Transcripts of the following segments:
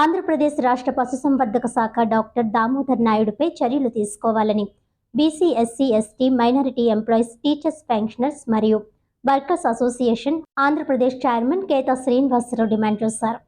ఆంధ్రప్రదేశ్ రాష్ట్ర పశుసంవర్ధక శాఖ డాక్టర్ దామోదర్ నాయుడుపై చర్యలు తీసుకోవాలని BC SC ST minority employees teachers pensioners మరియు workers association Andhra Pradesh chairman Keta Srinivasa Rao demand చేశారు.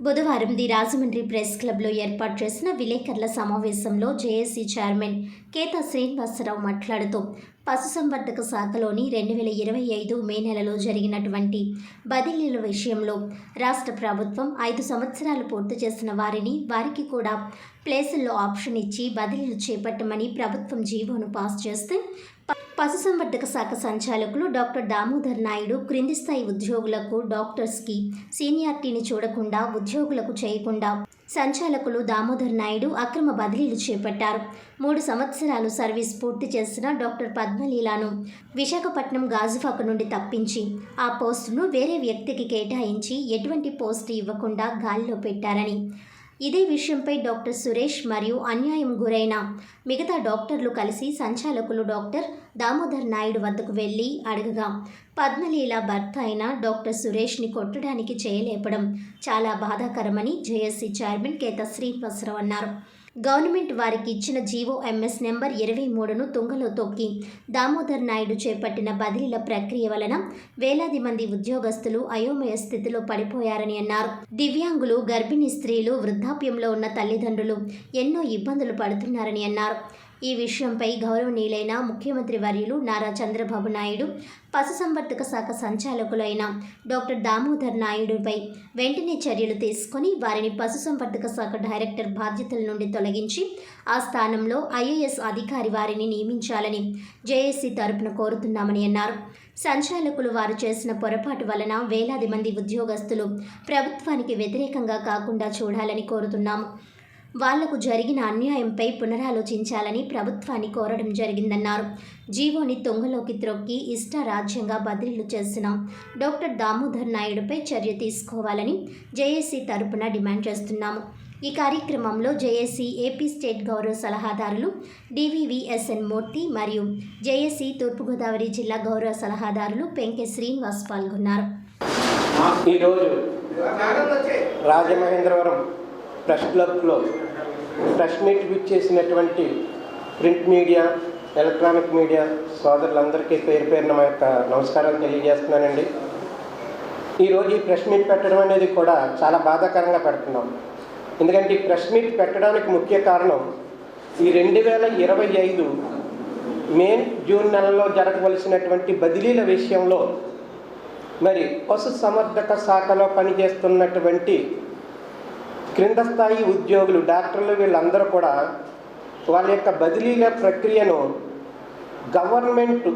బుధవారం ది రాజమండ్రి ప్రెస్ క్లబ్లో ఏర్పాటు చేసిన విలేకరుల సమావేశంలో జేఏసీ చైర్మన్ కేతా శ్రీనివాసరావు మాట్లాడుతూ పశుసంవర్ధక శాఖలోని రెండు వేల ఇరవై ఐదు మే నెలలో జరిగినటువంటి బదిలీల విషయంలో రాష్ట్ర ప్రభుత్వం ఐదు సంవత్సరాలు పూర్తి చేసిన వారిని వారికి కూడా ప్లేసుల్లో ఆప్షన్ ఇచ్చి బదిలీలు చేపట్టమని ప్రభుత్వం జీవోను పాస్ చేస్తే పశుసంవర్ధక శాఖ సంచాలకులు డాక్టర్ దామోదర్ నాయుడు క్రింది స్థాయి ఉద్యోగులకు డాక్టర్స్కి సీనియారిటీని చూడకుండా ఉద్యోగులకు చేయకుండా సంచాలకులు దామోదర్ నాయుడు అక్రమ బదిలీలు చేపట్టారు. మూడు సంవత్సరాలు సర్వీస్ పూర్తి చేసిన డాక్టర్ పద్మలీలాను విశాఖపట్నం గాజువాక నుండి తప్పించి ఆ పోస్టును వేరే వ్యక్తికి కేటాయించి ఎటువంటి పోస్టు ఇవ్వకుండా గాలిలో పెట్టారని ఇదే విషయంపై డాక్టర్ సురేష్ మరియు అన్యాయం గురైన మిగతా డాక్టర్లు కలిసి సంచాలకులు డాక్టర్ దామోదర్ నాయుడు వద్దకు వెళ్ళి అడగగా పద్మలీల భర్త అయిన డాక్టర్ సురేష్ని కొట్టడానికి చేయలేపడం చాలా బాధాకరమని జేఎస్సీ చైర్మన్ కేత శ్రీనివాసరావు అన్నారు. గవర్నమెంట్ వారికి ఇచ్చిన జీవో ఎంఎస్ నెంబర్ ఇరవై మూడును తుంగలో తొక్కి దామోదర్ నాయుడు చేపట్టిన బదిలీల ప్రక్రియ వలన వేలాది మంది ఉద్యోగస్తులు అయోమయ స్థితిలో పడిపోయారని అన్నారు. దివ్యాంగులు గర్భిణీ స్త్రీలు వృద్ధాప్యంలో ఉన్న తల్లిదండ్రులు ఎన్నో ఇబ్బందులు పడుతున్నారని అన్నారు. ఈ విషయంపై గౌరవనీయులైన ముఖ్యమంత్రి వర్యులు నారా చంద్రబాబు నాయుడు పశుసంవర్ధక శాఖ సంచాలకులైన డాక్టర్ దామోదర్ నాయుడుపై వెంటనే చర్యలు తీసుకొని వారిని పశుసంవర్ధక శాఖ డైరెక్టర్ బాధ్యతల నుండి తొలగించి ఆ స్థానంలో ఐఏఎస్ అధికారి వారిని నియమించాలని జేఏసీ తరపున కోరుతున్నామని అన్నారు. సంచాలకులు వారు చేసిన పొరపాటు వలన వేలాది మంది ఉద్యోగస్తులు ప్రభుత్వానికి వ్యతిరేకంగా కాకుండా చూడాలని కోరుతున్నాము. వాళ్ళకు జరిగిన అన్యాయంపై పునరాలోచించాలని ప్రభుత్వాన్ని కోరడం జరిగిందన్నారు. జీవోని తొంగలోకి త్రొక్కి ఇష్టారాజ్యంగా బదిలీలు చేసిన డాక్టర్ దామోదర్ నాయుడుపై చర్య తీసుకోవాలని జేఏసీ తరపున డిమాండ్ చేస్తున్నాము. ఈ కార్యక్రమంలో జేఏసీ ఏపీ స్టేట్ గౌరవ సలహాదారులు డివివిఎస్ఎన్ మూర్తి మరియు జేఏసీ తూర్పుగోదావరి జిల్లా గౌరవ సలహాదారులు పెంకె శ్రీనివాస్ పాల్గొన్నారు. ఈరోజు రాజమహేంద్రవరం ప్రెస్ క్లబ్లో ప్రెస్ మీట్ చేసినటువంటి ప్రింట్ మీడియా ఎలక్ట్రానిక్ మీడియా సోదరులందరికీ పేరు పేరున మా యొక్క నమస్కారాలు తెలియజేస్తున్నానండి. ఈరోజు ఈ ప్రెస్ మీట్ పెట్టడం అనేది కూడా చాలా బాధాకరంగా పెడుతున్నాం. ఎందుకంటే ఈ ప్రెస్ మీట్ పెట్టడానికి ముఖ్య కారణం ఈ రెండు వేల ఇరవై ఐదు మే జూన్ నెలలో జరగవలసినటువంటి బదిలీల విషయంలో మరి పశు సమర్థక శాఖలో పనిచేస్తున్నటువంటి క్రింద స్థాయి ఉద్యోగులు డాక్టర్లు వీళ్ళందరూ కూడా వాళ్ళ యొక్క బదిలీల ప్రక్రియను గవర్నమెంట్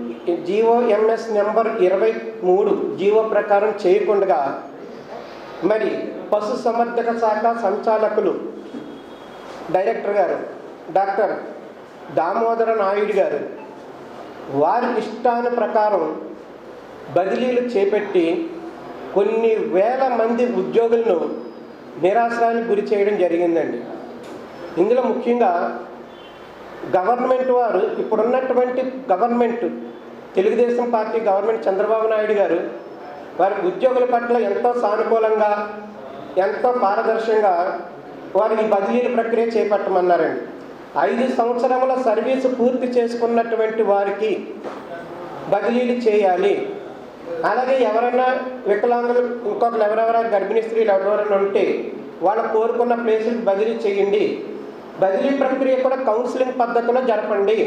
జీవో ఎంఎస్ నెంబర్ ఇరవై మూడు జీవో ప్రకారం చేయకుండా మరి పశు సమర్థక శాఖ సంచాలకులు డైరెక్టర్ గారు డాక్టర్ దామోదర నాయుడు గారు వారి ఇష్టాన ప్రకారం బదిలీలు చేపట్టి కొన్ని వేల మంది ఉద్యోగులను నిరాశ్రానికి గురి చేయడం జరిగిందండి. ఇందులో ముఖ్యంగా గవర్నమెంట్ వారు ఇప్పుడున్నటువంటి government Telugu Desam party government Chandrababu Naidu garu వారి ఉద్యోగుల పట్ల ఎంతో సానుకూలంగా ఎంతో పారదర్శకంగా వారికి బదిలీల ప్రక్రియ చేపట్టమన్నారండి. ఐదు సంవత్సరముల సర్వీసు పూర్తి చేసుకున్నటువంటి వారికి బదిలీలు చేయాలి. అలాగే ఎవరైనా వికలాంగులు ఇంకొకరు ఎవరెవరైనా గర్భిణీ స్త్రీలు ఎవరెవరైనా ఉంటే వాళ్ళు కోరుకున్న ప్లేసులు బదిలీ చేయండి. బదిలీ ప్రక్రియ కూడా కౌన్సిలింగ్ పద్ధతిలో జరపండి.